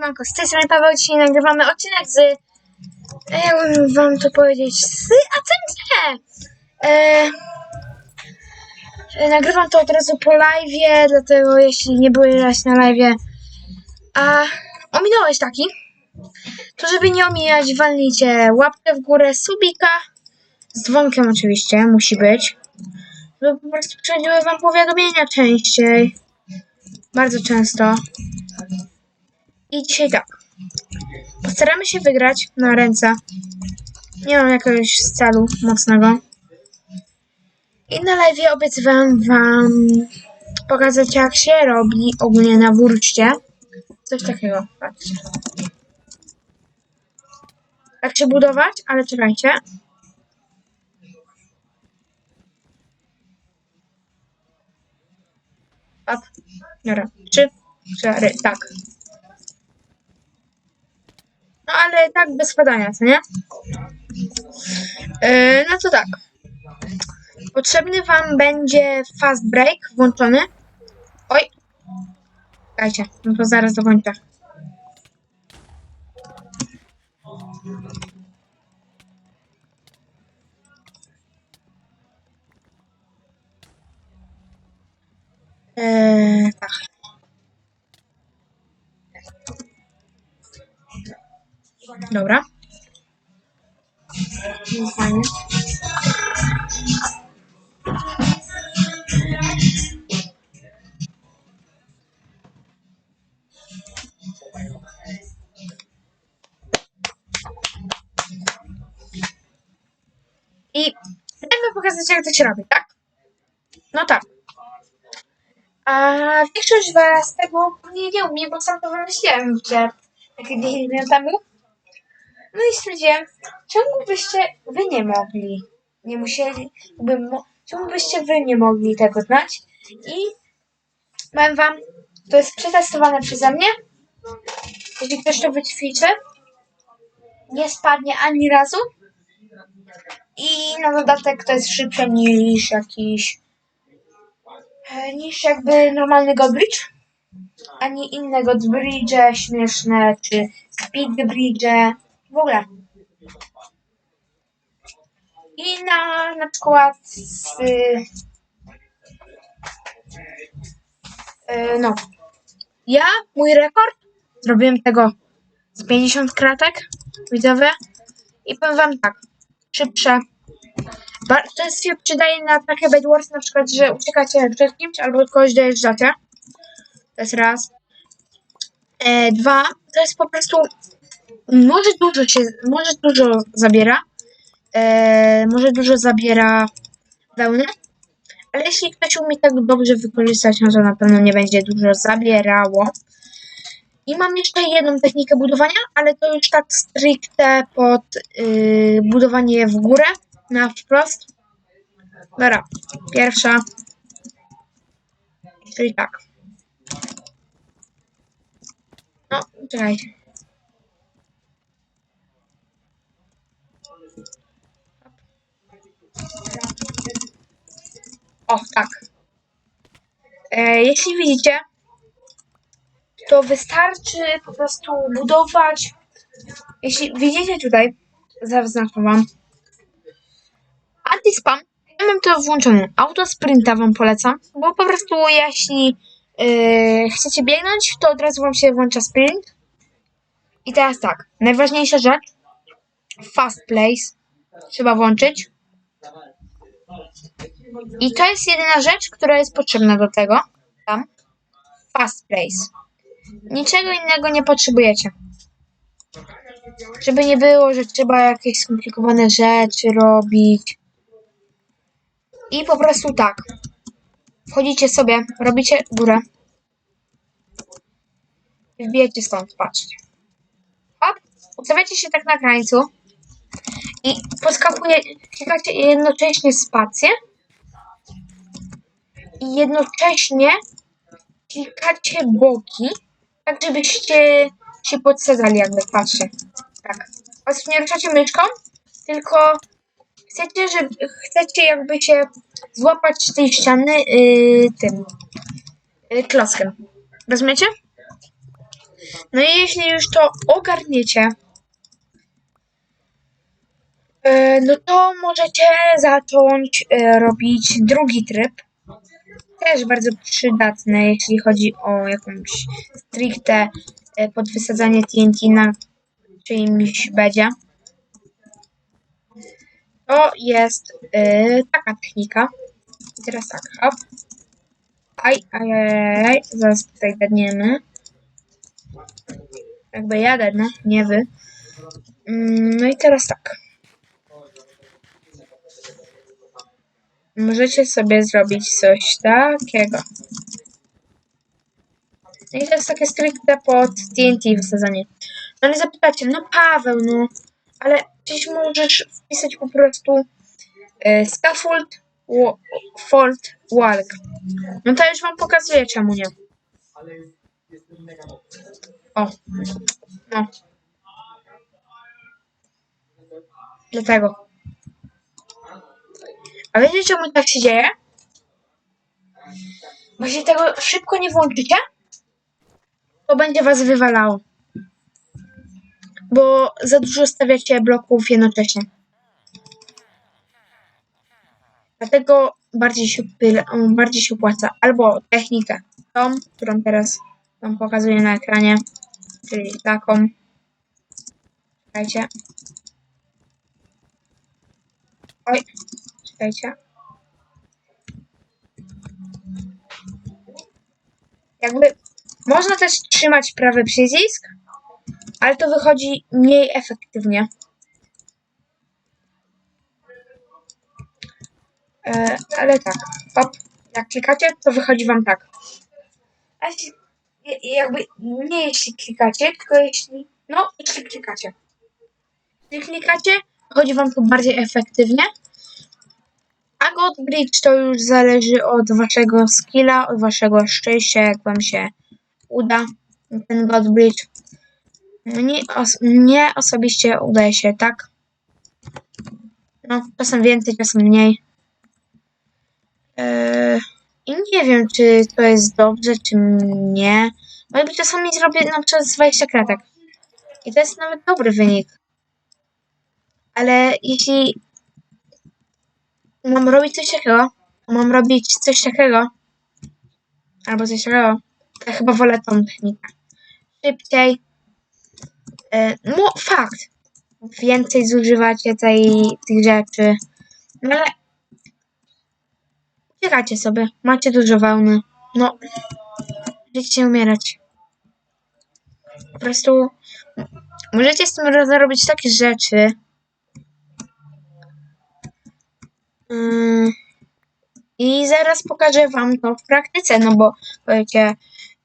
siemanko, z tej strony Paweł, dzisiaj nagrywamy odcinek z... e, Jakbym wam to powiedzieć, z ACMC! E, e, nagrywam to od razu po live'ie, dlatego jeśli nie byłeś na live'ie, a ominąłeś taki, to żeby nie omijać, walnijcie łapkę w górę, subika, z dzwonkiem oczywiście, musi być, żeby po prostu przychodziły wam powiadomienia częściej, bardzo często. I dzisiaj tak. Postaramy się wygrać na ręce. Nie mam jakiegoś celu mocnego. I na live obiecywałam wam pokazać jak się robi ogólnie na wurście. Coś takiego. Patrzcie. Jak się budować, ale czekajcie. Up. Dobra. Trzy, cztery, tak. No ale tak bez spadania, co nie? Yy, no to tak. Potrzebny wam będzie fast break włączony. Oj. Czekajcie, no to zaraz dokończę. Dobra. No, Fajnie. I chcemy pokazać, jak to się robi, tak? No tak. A większość was tego nie, umie, bo sam to wymyśliłem jakieś 10 minut temu. No i stwierdziłem, czemu byście wy nie mogli? Nie musieli, mo- czemu byście wy nie mogli tego znać? I powiem wam, to jest przetestowane przeze mnie. Jeśli ktoś to wyćwiczy, nie spadnie ani razu. I na dodatek to jest szybsze niż jakiś e, niż jakby normalny Godbridge, ani inne Godbridge śmieszne, czy Speed Bridge, w ogóle. I na, na przykład z, y, y, no, ja, mój rekord, zrobiłem tego z 50 kratek, widzowie, i powiem wam tak, szybsze, to jest się przydaje na takie Bed Wars, na przykład, że uciekacie przed kimś albo kogoś dojeżdżacie. To jest raz. E, dwa, to jest po prostu, może dużo się, może dużo zabiera, e, może dużo zabiera wełny, ale jeśli ktoś umie tak dobrze wykorzystać, no to na pewno nie będzie dużo zabierało. I mam jeszcze jedną technikę budowania, ale to już tak stricte pod y, budowanie w górę, na wprost. Dobra, pierwsza. Czyli tak. No, czekajcie. O, tak. E, jeśli widzicie, to wystarczy po prostu budować. Jeśli widzicie tutaj, zaznaczam wam, anti-spam, ja mam to włączone. Auto sprinta wam polecam, bo po prostu jeśli yy, chcecie biegnąć, to od razu wam się włącza sprint. I teraz tak, najważniejsza rzecz, fast place trzeba włączyć. I to jest jedyna rzecz, która jest potrzebna do tego. Tam. Fast place. Niczego innego nie potrzebujecie. Żeby nie było, że trzeba jakieś skomplikowane rzeczy robić. I po prostu tak. Wchodzicie sobie, robicie górę. I wbijecie stąd, patrzcie. Hop, ustawiacie się tak na krańcu. I podskakuje, klikacie jednocześnie spację. I jednocześnie klikacie boki, tak żebyście się podsadzali jakby, patrzcie. Tak. Oraz nie ruszacie myszką, tylko chcecie, żeby, chcecie jakby się złapać tej ściany yy, tym yy, klockiem. Rozumiecie? No i jeśli już to ogarniecie, e, no to możecie zacząć e, robić drugi tryb. Też bardzo przydatny, jeśli chodzi o jakąś stricte e, podwysadzanie TNT na czyimś bedzie. To jest e, taka technika. I teraz tak, hop. Aj, aj, aj, aj, zaraz tutaj gadniemy. Jakby ja gadnę, nie wy. Mm, No i teraz tak. Możecie sobie zrobić coś takiego. No i to jest takie stricte pod TNT wysadzanie. No ale zapytacie, no Paweł, no, ale przecież możesz wpisać po prostu e, scaffold, fold, walk. No to już wam pokazuję, czemu nie. O, no. Dlatego. A wiecie, czemu tak się dzieje? Bo tego szybko nie włączycie, to będzie was wywalało. Bo za dużo stawiacie bloków jednocześnie. Dlatego bardziej się, bardziej się opłaca albo technikę tą, którą teraz wam pokazuję na ekranie, czyli taką. Czekajcie. Oj, czekajcie. Jakby można też trzymać prawy przycisk, ale to wychodzi mniej efektywnie. E, ale tak, hop, jak klikacie, to wychodzi wam tak. A jeśli, je- jakby nie jeśli klikacie, tylko jeśli, no, jeśli klikacie. Jeśli klikacie, wychodzi wam to bardziej efektywnie. A God Bridge to już zależy od waszego skilla, od waszego szczęścia, jak wam się uda ten God Bridge. Mnie, os- mnie osobiście udaje się tak. No, czasem więcej, czasem mniej. Eee, I nie wiem, czy to jest dobrze, czy nie. Bo jakby czasami zrobię na przykład z 20 kratek. I to jest nawet dobry wynik. Ale jeśli mam robić coś takiego, mam robić coś takiego, albo coś takiego, ja chyba wolę tą technikę. Szybciej. E, no, fakt. Więcej zużywacie tej, tych rzeczy. No ale Czekacie sobie, macie dużo wełny. No, będziecie umierać. Po prostu możecie z tym robić takie rzeczy. Yy, I zaraz pokażę wam to w praktyce, no bo powiecie,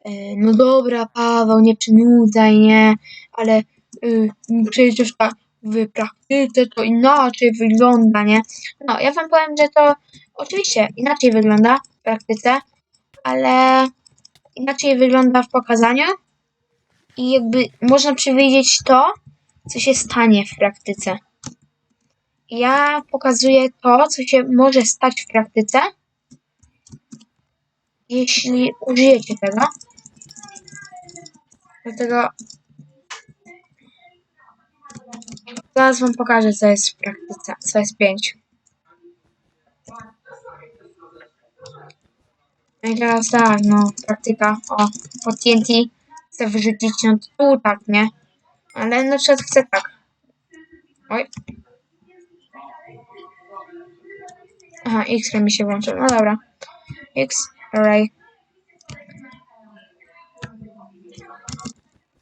yy, no dobra, Paweł, nie przynudzaj, nie, ale yy, przecież ta w praktyce to inaczej wygląda, nie? No, ja wam powiem, że to oczywiście inaczej wygląda w praktyce, ale inaczej wygląda w pokazaniu i jakby można przewidzieć to, co się stanie w praktyce. Ja pokazuję to, co się może stać w praktyce, jeśli użyjecie tego. Dlatego zaraz wam pokażę, co jest w praktyce, co jest 5. No i teraz tak, no, praktyka, o, po TNT chcę wyrzucić, no tu tak, nie? Ale na przykład chcę tak. Oj. Aha, X-ray mi się włączył, no dobra. X-ray.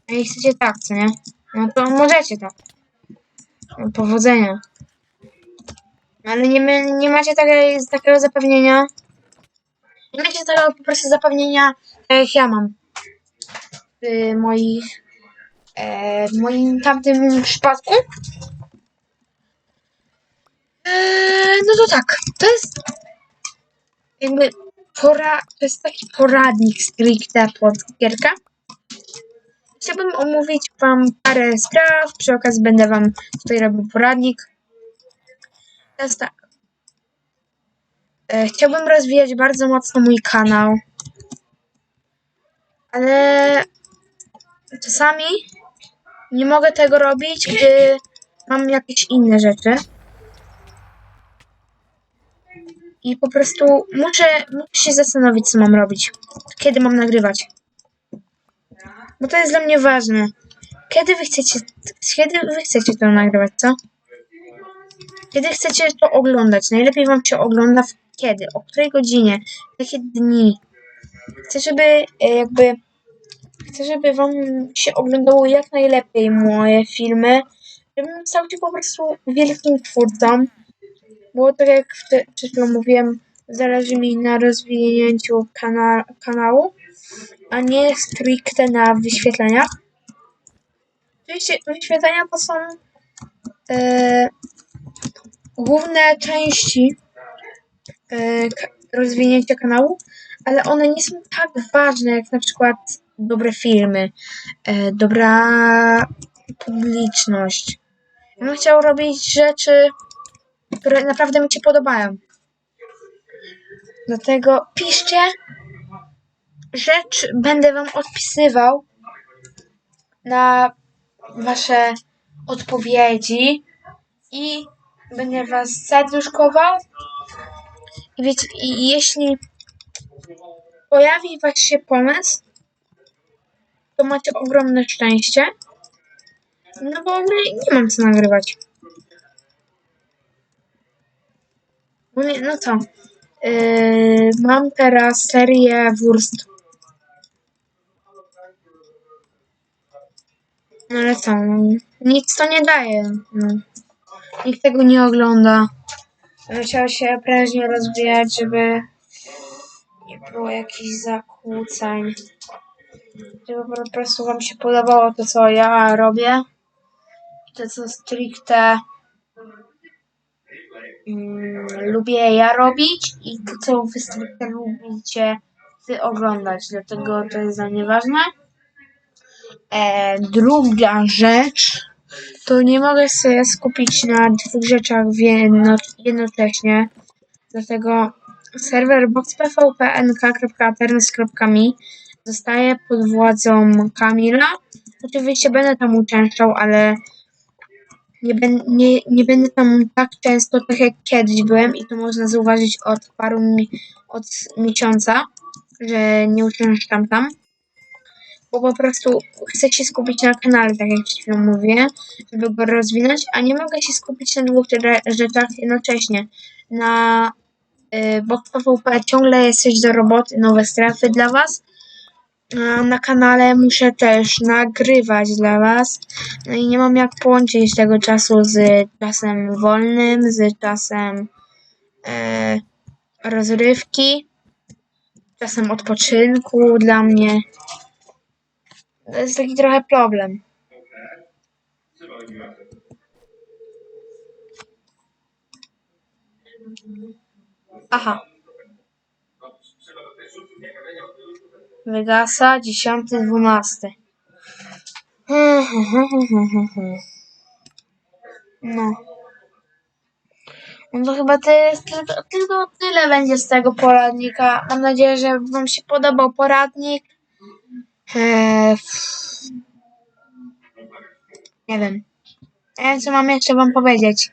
No i chcecie tak, co nie? No to możecie tak. No, powodzenia. No, Ale nie, nie macie takie, takiego zapewnienia. Nie macie takiego po prostu zapewnienia, tak jak ja mam. W moich. E, w moim tamtym przypadku. E, no to tak. To jest. Jakby. Pora, to jest taki poradnik stricte pod gierkę. Chciałbym omówić Wam parę spraw. Przy okazji będę Wam tutaj robił poradnik. Teraz tak. E, chciałbym rozwijać bardzo mocno mój kanał. Ale czasami nie mogę tego robić, gdy mam jakieś inne rzeczy. I po prostu muszę, muszę się zastanowić, co mam robić. Kiedy mam nagrywać. Bo to jest dla mnie ważne. Kiedy wy chcecie, kiedy wy chcecie to nagrywać, co? Kiedy chcecie to oglądać? Najlepiej wam się ogląda w kiedy? O której godzinie? Jakie dni? Chcę, żeby e, jakby chcę, żeby wam się oglądało jak najlepiej moje filmy, żebym stał się po prostu wielkim twórcą, bo tak jak chwilą mówiłem, zależy mi na rozwinięciu kana kanału, a nie stricte na wyświetleniach. Oczywiście wyświetlenia to są e, główne części e, rozwinięcia kanału, ale one nie są tak ważne jak na przykład dobre filmy, e, dobra publiczność. Ja bym chciał robić rzeczy, które naprawdę mi się podobają. Dlatego piszcie rzecz, będę wam odpisywał na wasze odpowiedzi i będę was serduszkował. I wiecie, i jeśli pojawi was się pomysł, to macie ogromne szczęście. No bo nie, nie mam co nagrywać. No, nie, no co? Yy, mam teraz serię Wurst. No ale co? No, nic to nie daje. No. Nikt tego nie ogląda. Musiał się prężnie rozwijać, żeby nie było jakichś zakłóceń. Żeby po prostu wam się podobało to, co ja robię. To, co stricte mm, lubię ja robić i to, co wy lubicie wy oglądać. Dlatego to jest dla mnie ważne. E, druga rzecz, to nie mogę się skupić na dwóch rzeczach jedno, jednocześnie. Dlatego serwer boxpvpnk.aternes.me zostaje pod władzą Kamila. Oczywiście będę tam uczęszczał, ale nie, ben, nie, nie będę tam tak często, tak jak kiedyś byłem i to można zauważyć od paru mi, od miesiąca, że nie uczęszczam tam. Bo po prostu chcę się skupić na kanale, tak jak przed chwilą mówię, żeby go rozwinąć, a nie mogę się skupić na dwóch rzeczach jednocześnie. Na y, Box PvP ciągle jest coś do roboty, nowe strefy dla Was. Na kanale muszę też nagrywać dla Was. No i nie mam jak połączyć tego czasu z czasem wolnym, z czasem e, rozrywki, czasem odpoczynku dla mnie. To jest taki trochę problem. Aha. Wygasa 10-12. No. No to chyba tylko, tylko tyle będzie z tego poradnika. Mam nadzieję, że Wam się podobał poradnik. Eee, nie wiem. Nie wiem, co mam jeszcze Wam powiedzieć.